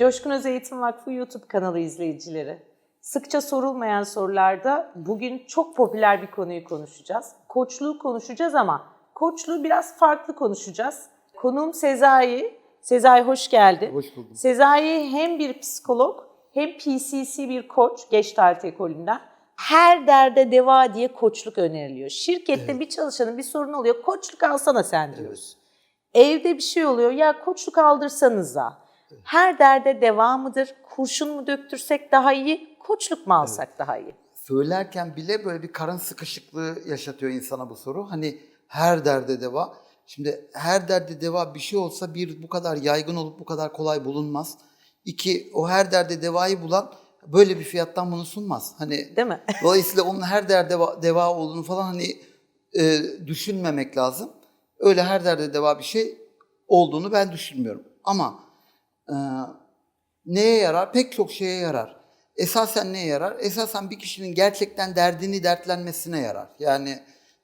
Coşkun Öz Eğitim Vakfı YouTube kanalı izleyicileri. Sıkça sorulmayan sorularda bugün çok popüler bir konuyu konuşacağız. Koçluğu konuşacağız ama koçluğu biraz farklı konuşacağız. Konuğum Sezai. Sezai hoş geldin. Hoş buldum. Sezai hem bir psikolog hem PCC bir koç Gestalt ekolünden. Her derde deva diye koçluk öneriliyor. Şirkette bir çalışanın bir sorun oluyor. Koçluk alsana sen diyoruz. Evde bir şey oluyor. Ya koçluk aldırsanıza. Her derde deva mıdır? Kurşun mu döktürsek daha iyi? Koçluk mu alsak daha iyi? Söylerken bile böyle bir karın sıkışıklığı yaşatıyor insana bu soru. Hani her derde deva. Şimdi her derde deva bir şey olsa bir bu kadar yaygın olup bu kadar kolay bulunmaz. İki o her derde devayı bulan böyle bir fiyattan bunu sunmaz. Hani Değil mi? dolayısıyla onun her derde deva, deva olduğunu falan hani e, düşünmemek lazım. Öyle her derde deva bir şey olduğunu ben düşünmüyorum. Ama e, neye yarar? Pek çok şeye yarar. Esasen neye yarar? Esasen bir kişinin gerçekten derdini dertlenmesine yarar. Yani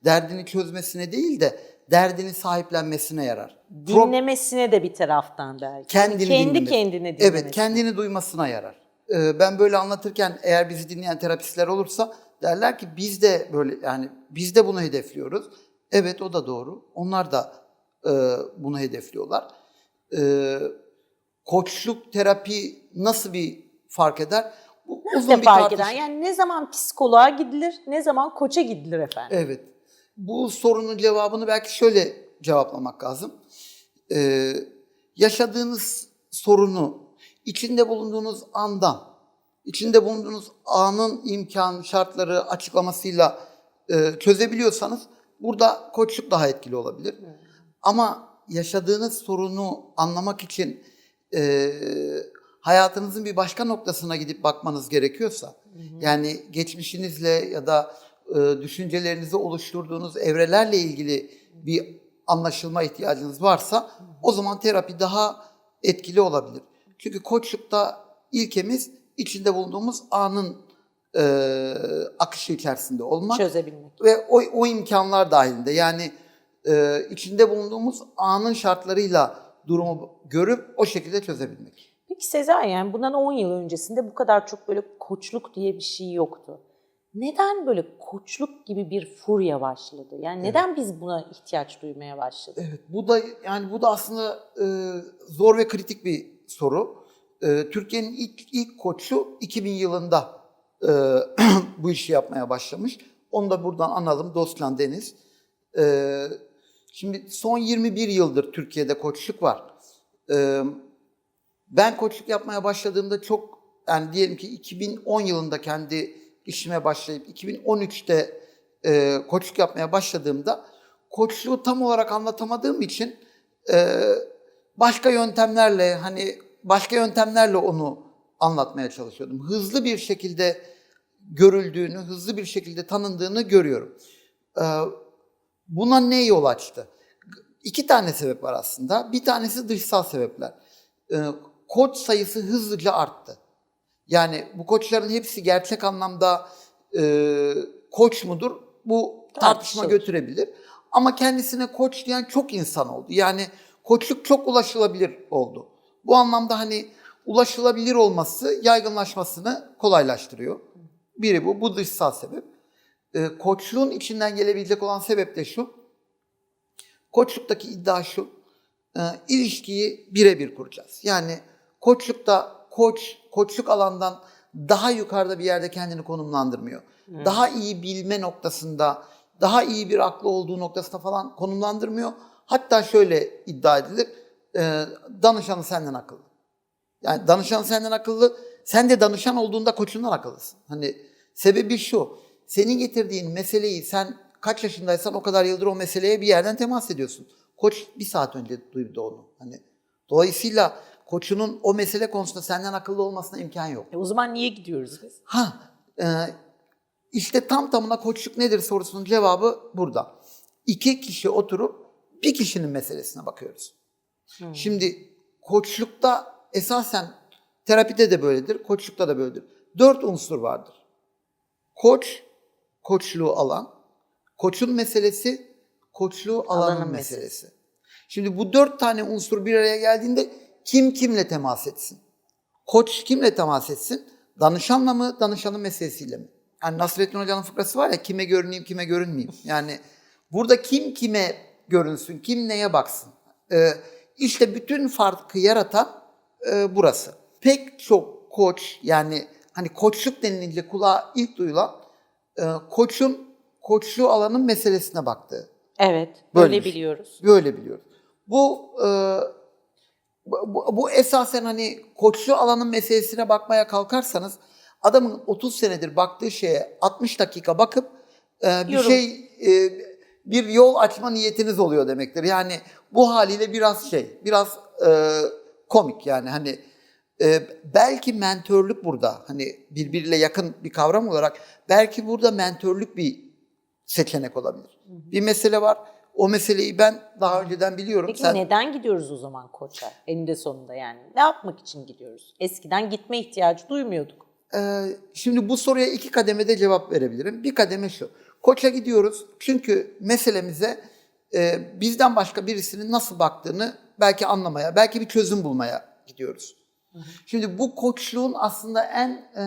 derdini çözmesine değil de derdini sahiplenmesine yarar. Dinlemesine de bir taraftan belki. kendini Kendi dinlemesi. kendine dinlemesi. Evet, kendini duymasına yarar. Ee, ben böyle anlatırken eğer bizi dinleyen terapistler olursa derler ki biz de böyle yani biz de bunu hedefliyoruz. Evet o da doğru. Onlar da e, bunu hedefliyorlar. Ee, koçluk terapi nasıl bir fark eder? Bu uzun Ne bir fark eder? Yani ne zaman psikoloğa gidilir, ne zaman koça gidilir efendim? Evet. Bu sorunun cevabını belki şöyle cevaplamak lazım. Ee, yaşadığınız sorunu içinde bulunduğunuz andan, içinde bulunduğunuz anın imkan, şartları açıklamasıyla e, çözebiliyorsanız burada koçluk daha etkili olabilir. Ama yaşadığınız sorunu anlamak için e, hayatınızın bir başka noktasına gidip bakmanız gerekiyorsa, yani geçmişinizle ya da e, düşüncelerinizi oluşturduğunuz evrelerle ilgili bir anlaşılma ihtiyacınız varsa, o zaman terapi daha etkili olabilir. Çünkü koçlukta ilkemiz içinde bulunduğumuz anın e, akışı içerisinde olmak Çözebilmek. ve o, o imkanlar dahilinde yani e, içinde bulunduğumuz anın şartlarıyla durumu görüp o şekilde çözebilmek. Peki Sezai yani bundan 10 yıl öncesinde bu kadar çok böyle koçluk diye bir şey yoktu. Neden böyle koçluk gibi bir furya başladı? Yani neden biz buna ihtiyaç duymaya başladık? Evet, bu da yani bu da aslında e, zor ve kritik bir soru. E, Türkiye'nin ilk ilk koçu 2000 yılında e, bu işi yapmaya başlamış. Onu da buradan analım Dostlan Deniz. E, şimdi son 21 yıldır Türkiye'de koçluk var. Ben koçluk yapmaya başladığımda çok yani diyelim ki 2010 yılında kendi işime başlayıp 2013'te e, koçluk yapmaya başladığımda koçluğu tam olarak anlatamadığım için başka yöntemlerle hani başka yöntemlerle onu anlatmaya çalışıyordum. Hızlı bir şekilde görüldüğünü, hızlı bir şekilde tanındığını görüyorum. E, buna ne yol açtı? İki tane sebep var aslında. Bir tanesi dışsal sebepler. E, koç sayısı hızlıca arttı. Yani bu koçların hepsi gerçek anlamda e, koç mudur? Bu tartışma Tartışılır. götürebilir. Ama kendisine koç diyen çok insan oldu. Yani koçluk çok ulaşılabilir oldu. Bu anlamda hani ulaşılabilir olması yaygınlaşmasını kolaylaştırıyor. Biri bu, bu dışsal sebep. E, koçluğun içinden gelebilecek olan sebep de şu. Koçluktaki iddia şu, e, ilişkiyi birebir kuracağız. Yani koçlukta koç, koçluk alandan daha yukarıda bir yerde kendini konumlandırmıyor. Daha iyi bilme noktasında, daha iyi bir aklı olduğu noktasında falan konumlandırmıyor. Hatta şöyle iddia edilir, e, danışanı senden akıllı. Yani danışan senden akıllı, sen de danışan olduğunda koçundan akıllısın. Hani sebebi şu, senin getirdiğin meseleyi sen kaç yaşındaysan o kadar yıldır o meseleye bir yerden temas ediyorsun. Koç bir saat önce duydu onu. Hani dolayısıyla koçunun o mesele konusunda senden akıllı olmasına imkan yok. E o zaman niye gidiyoruz biz? Ha, e, işte tam tamına koçluk nedir sorusunun cevabı burada. İki kişi oturup bir kişinin meselesine bakıyoruz. Şimdi koçlukta esasen terapide de böyledir, koçlukta da böyledir. Dört unsur vardır. Koç, koçluğu alan, koçun meselesi, koçluğu alanın, Alanın meselesi. Şimdi bu dört tane unsur bir araya geldiğinde kim kimle temas etsin? Koç kimle temas etsin? Danışanla mı, danışanın meselesiyle mi? Yani Nasrettin Hoca'nın fıkrası var ya kime görüneyim, kime görünmeyeyim. Yani burada kim kime görünsün, kim neye baksın. Ee, işte bütün farkı yaratan e, burası. Pek çok koç yani hani koçluk denilince kulağa ilk duyulan koçun koçluğu alanın meselesine baktığı. Evet, böyle Böylemiş. biliyoruz. Böyle biliyoruz. Bu, e, bu, bu- bu esasen hani koçlu alanın meselesine bakmaya kalkarsanız adamın 30 senedir baktığı şeye 60 dakika bakıp e, bir Yorum. şey e, bir yol açma niyetiniz oluyor demektir. Yani bu haliyle biraz şey, biraz e, komik yani hani e, belki mentörlük burada hani birbiriyle yakın bir kavram olarak belki burada mentörlük bir seçenek olabilir. Bir mesele var. O meseleyi ben daha önceden biliyorum. Peki Sen neden gidiyoruz o zaman koça? Eninde sonunda yani. Ne yapmak için gidiyoruz? Eskiden gitme ihtiyacı duymuyorduk. Ee, şimdi bu soruya iki kademede cevap verebilirim. Bir kademe şu. Koça gidiyoruz çünkü meselemize e, bizden başka birisinin nasıl baktığını belki anlamaya, belki bir çözüm bulmaya gidiyoruz. Şimdi bu koçluğun aslında en e,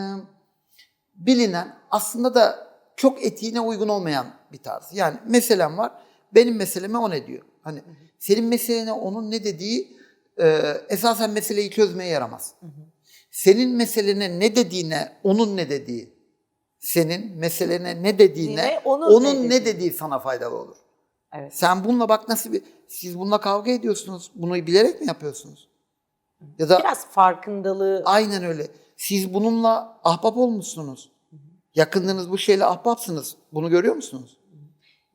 bilinen, aslında da çok etiğine uygun olmayan bir tarz. Yani meselem var, benim meseleme o ne diyor? Hani senin meselene onun ne dediği e, esasen meseleyi çözmeye yaramaz. Senin meselene ne dediğine onun ne dediği, senin meselene ne dediğine Yine onun onun, ne ne, dediği. dediği sana faydalı olur. Evet. Sen bununla bak nasıl bir, siz bununla kavga ediyorsunuz, bunu bilerek mi yapıyorsunuz? Ya da Biraz farkındalığı aynen öyle. Siz bununla ahbap olmuşsunuz. Yakındınız bu şeyle ahbapsınız. Bunu görüyor musunuz?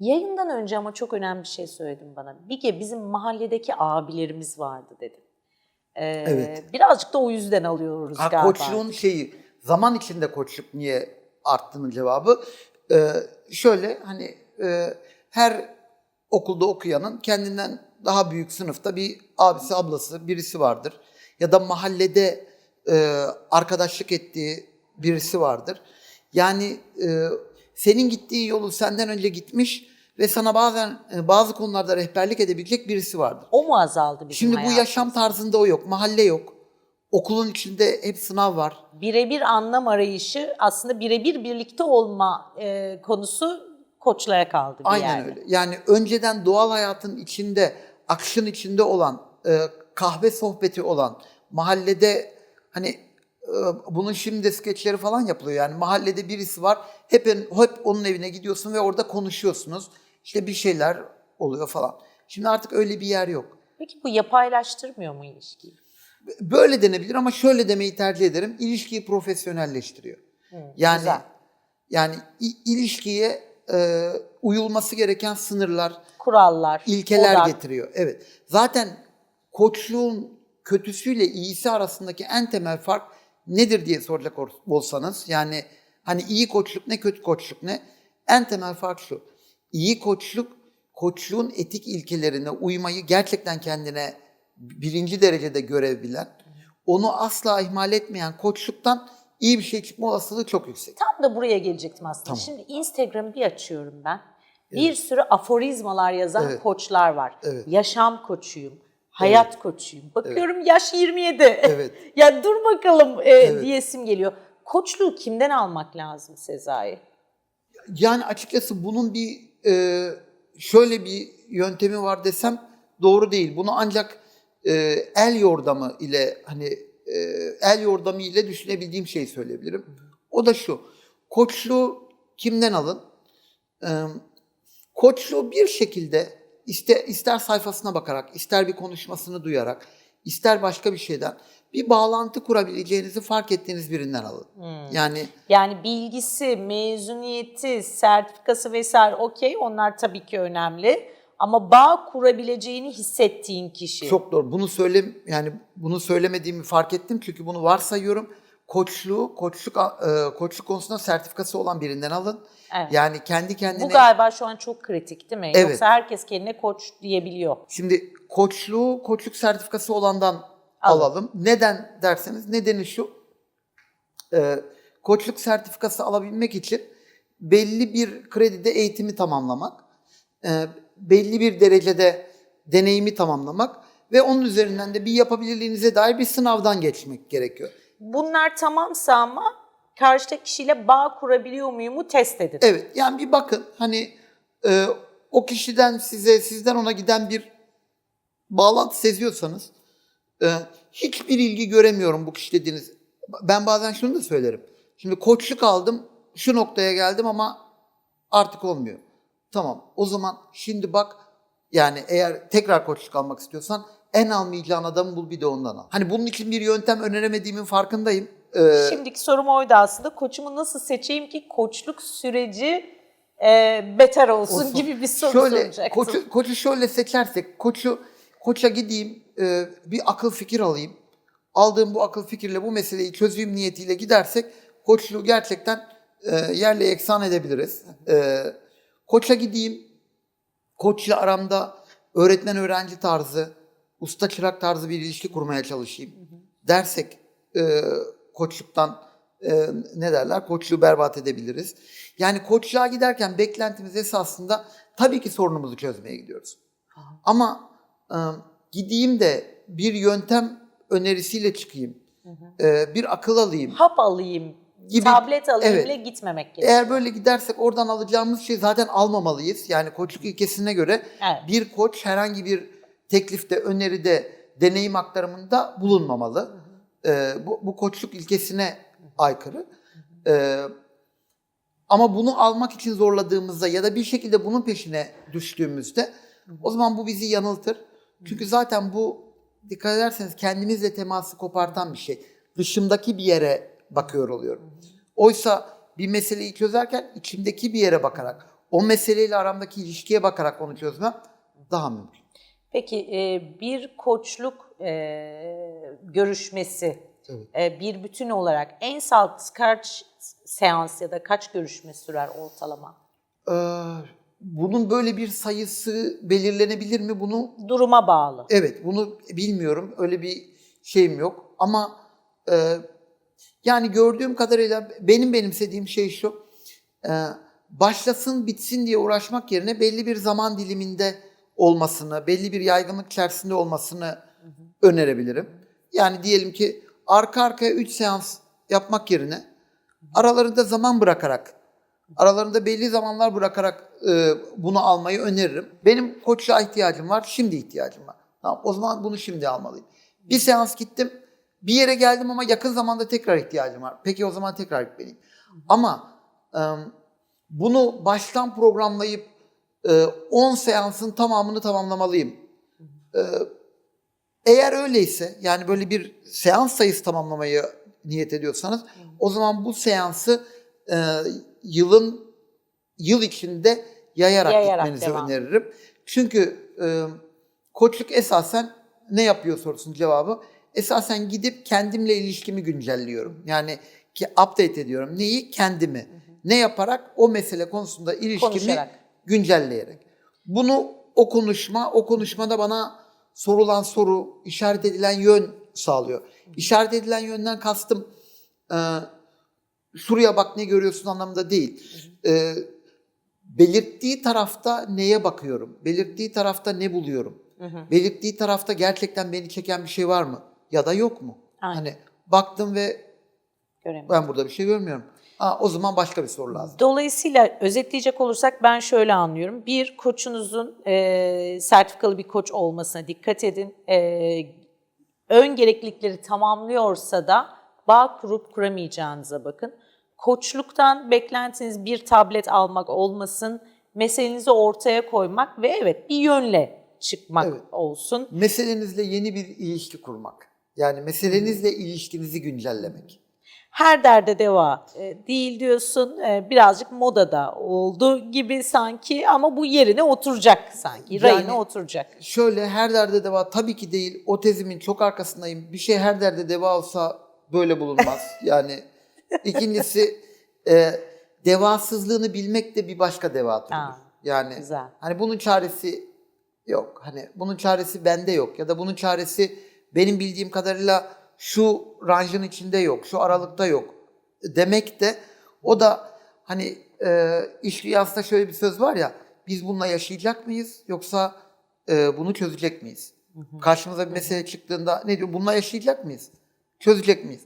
Yayından önce ama çok önemli bir şey söyledin bana. Bir kere bizim mahalledeki abilerimiz vardı dedim. Ee, Evet. Birazcık da o yüzden alıyoruz Ha, galiba. koçluğun şeyi, zaman içinde koçluk niye arttığının cevabı. Ee, şöyle hani e, her okulda okuyanın kendinden daha büyük sınıfta bir abisi, ablası, birisi vardır. Ya da mahallede e, arkadaşlık ettiği birisi vardır. Yani e, senin gittiğin yolu senden önce gitmiş ve sana bazen e, bazı konularda rehberlik edebilecek birisi vardır. O mu azaldı bizim Şimdi bu hayatımızda? yaşam tarzında o yok. Mahalle yok. Okulun içinde hep sınav var. Birebir anlam arayışı aslında birebir birlikte olma e, konusu koçlara kaldı bir Aynen yerde. öyle. Yani önceden doğal hayatın içinde, akışın içinde olan, e, kahve sohbeti olan, mahallede hani e, bunun şimdi de skeçleri falan yapılıyor. Yani mahallede birisi var, hep hep onun evine gidiyorsun ve orada konuşuyorsunuz. İşte bir şeyler oluyor falan. Şimdi artık öyle bir yer yok. Peki bu yapaylaştırmıyor mu ilişkiyi? Böyle denebilir ama şöyle demeyi tercih ederim. İlişkiyi profesyonelleştiriyor. yani güzel. yani ilişkiye e, uyulması gereken sınırlar, Kurallar, ilkeler odak. getiriyor. Evet. Zaten koçluğun kötüsüyle iyisi arasındaki en temel fark nedir diye soracak ol- olsanız yani hani iyi koçluk ne kötü koçluk ne? En temel fark şu. İyi koçluk koçluğun etik ilkelerine uymayı gerçekten kendine birinci derecede görev bilen, onu asla ihmal etmeyen koçluktan iyi bir şey çıkma olasılığı çok yüksek. Tam da buraya gelecektim aslında. Tamam. Şimdi Instagram'ı bir açıyorum ben. Bir sürü aforizmalar yazan Evet. koçlar var. Evet. Yaşam koçuyum, hayat koçuyum. Bakıyorum yaş 27. Evet. ya dur bakalım e, Evet. diyesim geliyor. Koçluğu kimden almak lazım Sezai? Yani açıkçası bunun bir e, şöyle bir yöntemi var desem doğru değil. Bunu ancak e, el yordamı ile hani e, el yordamı ile düşünebildiğim şeyi söyleyebilirim. O da şu. Koçluğu kimden alın? E, koçluğu bir şekilde ister, ister sayfasına bakarak, ister bir konuşmasını duyarak, ister başka bir şeyden bir bağlantı kurabileceğinizi fark ettiğiniz birinden alın. Yani Yani bilgisi, mezuniyeti, sertifikası vesaire okey onlar tabii ki önemli. Ama bağ kurabileceğini hissettiğin kişi. Çok doğru. Bunu söyle yani bunu söylemediğimi fark ettim çünkü bunu varsayıyorum. Koçluğu, koçluk e, koçluk konusunda sertifikası olan birinden alın. Evet. Yani kendi kendine Bu galiba şu an çok kritik değil mi? Evet. Yoksa herkes kendine koç diyebiliyor. şimdi koçluğu, koçluk sertifikası olandan Alın. alalım. Neden derseniz nedeni şu. E, koçluk sertifikası alabilmek için belli bir kredide eğitimi tamamlamak, e, belli bir derecede deneyimi tamamlamak ve onun üzerinden de bir yapabilirliğinize dair bir sınavdan geçmek gerekiyor. Bunlar tamamsa ama karşıdaki kişiyle bağ kurabiliyor muyumu test edin. Evet yani bir bakın hani e, o kişiden size sizden ona giden bir bağlantı seziyorsanız e, hiçbir ilgi göremiyorum bu kişi dediğiniz. Ben bazen şunu da söylerim. Şimdi koçluk aldım şu noktaya geldim ama artık olmuyor. Tamam o zaman şimdi bak yani eğer tekrar koçluk almak istiyorsan en almayacağın adamı bul bir de ondan al. Hani bunun için bir yöntem öneremediğimin farkındayım. Ee, Şimdiki sorum oydu aslında. Koçumu nasıl seçeyim ki koçluk süreci e, beter olsun, olsun. gibi bir soru şöyle, soracaktım. Koçu, koçu şöyle seçersek, koçu koça gideyim, e, bir akıl fikir alayım. Aldığım bu akıl fikirle bu meseleyi çözeyim niyetiyle gidersek koçluğu gerçekten e, yerle eksan edebiliriz. E, koça gideyim, koçla aramda öğretmen öğrenci tarzı, usta çırak tarzı bir ilişki kurmaya çalışayım dersek e, koçluktan e, ne derler koçluğu berbat edebiliriz. Yani koçluğa giderken beklentimiz esasında tabii ki sorunumuzu çözmeye gidiyoruz. Ama e, gideyim de bir yöntem önerisiyle çıkayım. e, bir akıl alayım. Hap alayım, Gibi- tablet alayım Evet. bile gitmemek gerekiyor. Eğer böyle gidersek oradan alacağımız şey zaten almamalıyız. Yani koçluk ilkesine göre Evet. bir koç herhangi bir teklifte, öneride, deneyim aktarımında bulunmamalı. Ee, bu, bu koçluk ilkesine aykırı. Ee, ama bunu almak için zorladığımızda ya da bir şekilde bunun peşine düştüğümüzde o zaman bu bizi yanıltır. Çünkü zaten bu dikkat ederseniz kendimizle teması kopartan bir şey. Dışımdaki bir yere bakıyor oluyorum. Oysa bir meseleyi çözerken içimdeki bir yere bakarak, o meseleyle aramdaki ilişkiye bakarak onu çözmem daha mümkün. Peki e, bir koçluk e, görüşmesi Evet. e, bir bütün olarak en salt kaç seans ya da kaç görüşme sürer ortalama? Ee, bunun böyle bir sayısı belirlenebilir mi? Bunu Duruma bağlı. evet bunu bilmiyorum. Öyle bir şeyim yok. Ama e, yani gördüğüm kadarıyla benim benimsediğim şey şu. e, başlasın bitsin diye uğraşmak yerine belli bir zaman diliminde olmasını, belli bir yaygınlık içerisinde olmasını önerebilirim. Yani diyelim ki arka arkaya 3 seans yapmak yerine aralarında zaman bırakarak, aralarında belli zamanlar bırakarak e, bunu almayı öneririm. Benim koçluğa ihtiyacım var, şimdi ihtiyacım var. Tamam, o zaman bunu şimdi almalıyım. Bir seans gittim, bir yere geldim ama yakın zamanda tekrar ihtiyacım var. Peki o zaman tekrar gitmeliyim. Ama e, bunu baştan programlayıp e, 10 seansın tamamını tamamlamalıyım. E, eğer öyleyse yani böyle bir seans sayısı tamamlamayı niyet ediyorsanız o zaman bu seansı e, yılın yıl içinde yayarak, Yayarak gitmenizi devam. öneririm. Çünkü e, koçluk esasen ne yapıyor sorusunun cevabı. Esasen gidip kendimle ilişkimi güncelliyorum. Yani ki update ediyorum. Neyi? Kendimi. Ne yaparak? O mesele konusunda ilişkimi Konuşarak. güncelleyerek. Bunu o konuşma, o konuşmada bana sorulan soru, işaret edilen yön sağlıyor. İşaret edilen yönden kastım e, şuraya bak ne görüyorsun anlamında değil. E, belirttiği tarafta neye bakıyorum? Belirttiği tarafta ne buluyorum? Belirttiği tarafta gerçekten beni çeken bir şey var mı? Ya da yok mu? Aynen. Hani baktım ve ben burada bir şey görmüyorum. Aa, o zaman başka bir soru lazım. Dolayısıyla özetleyecek olursak ben şöyle anlıyorum. Bir, koçunuzun e, sertifikalı bir koç olmasına dikkat edin. E, ön gereklilikleri tamamlıyorsa da bağ kurup kuramayacağınıza bakın. Koçluktan beklentiniz bir tablet almak olmasın, meselenizi ortaya koymak ve evet bir yönle çıkmak Evet. olsun. Meselenizle yeni bir ilişki kurmak. Yani meselenizle ilişkinizi güncellemek. Her derde deva e, değil diyorsun. E, birazcık modada oldu gibi sanki ama bu yerine oturacak sanki. Rayına Yani- oturacak. Şöyle her derde deva tabii ki değil. O tezimin çok arkasındayım. Bir şey her derde deva olsa böyle bulunmaz. yani ikincisi e, devasızlığını bilmek de bir başka deva türüdür. Ha, Yani güzel. hani bunun çaresi yok. Hani bunun çaresi bende yok ya da bunun çaresi benim bildiğim kadarıyla şu ranjın içinde yok, şu aralıkta yok demek de o da hani e, iş şöyle bir söz var ya biz bununla yaşayacak mıyız yoksa e, bunu çözecek miyiz? Karşımıza bir mesele çıktığında ne diyor? Bununla yaşayacak mıyız? Çözecek miyiz?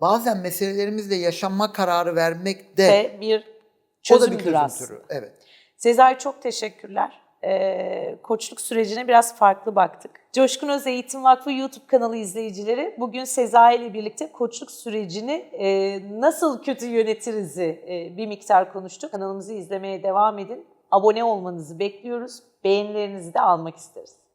bazen meselelerimizle yaşanma kararı vermek de Ve bir o da bir çözümdür çözüm aslında. türü. Evet. Sezai çok teşekkürler. Ee, koçluk sürecine biraz farklı baktık. Coşkun Öz Eğitim Vakfı YouTube kanalı izleyicileri bugün Sezai ile birlikte koçluk sürecini e, nasıl kötü yönetirizi e, bir miktar konuştuk. Kanalımızı izlemeye devam edin. Abone olmanızı bekliyoruz. Beğenilerinizi de almak isteriz.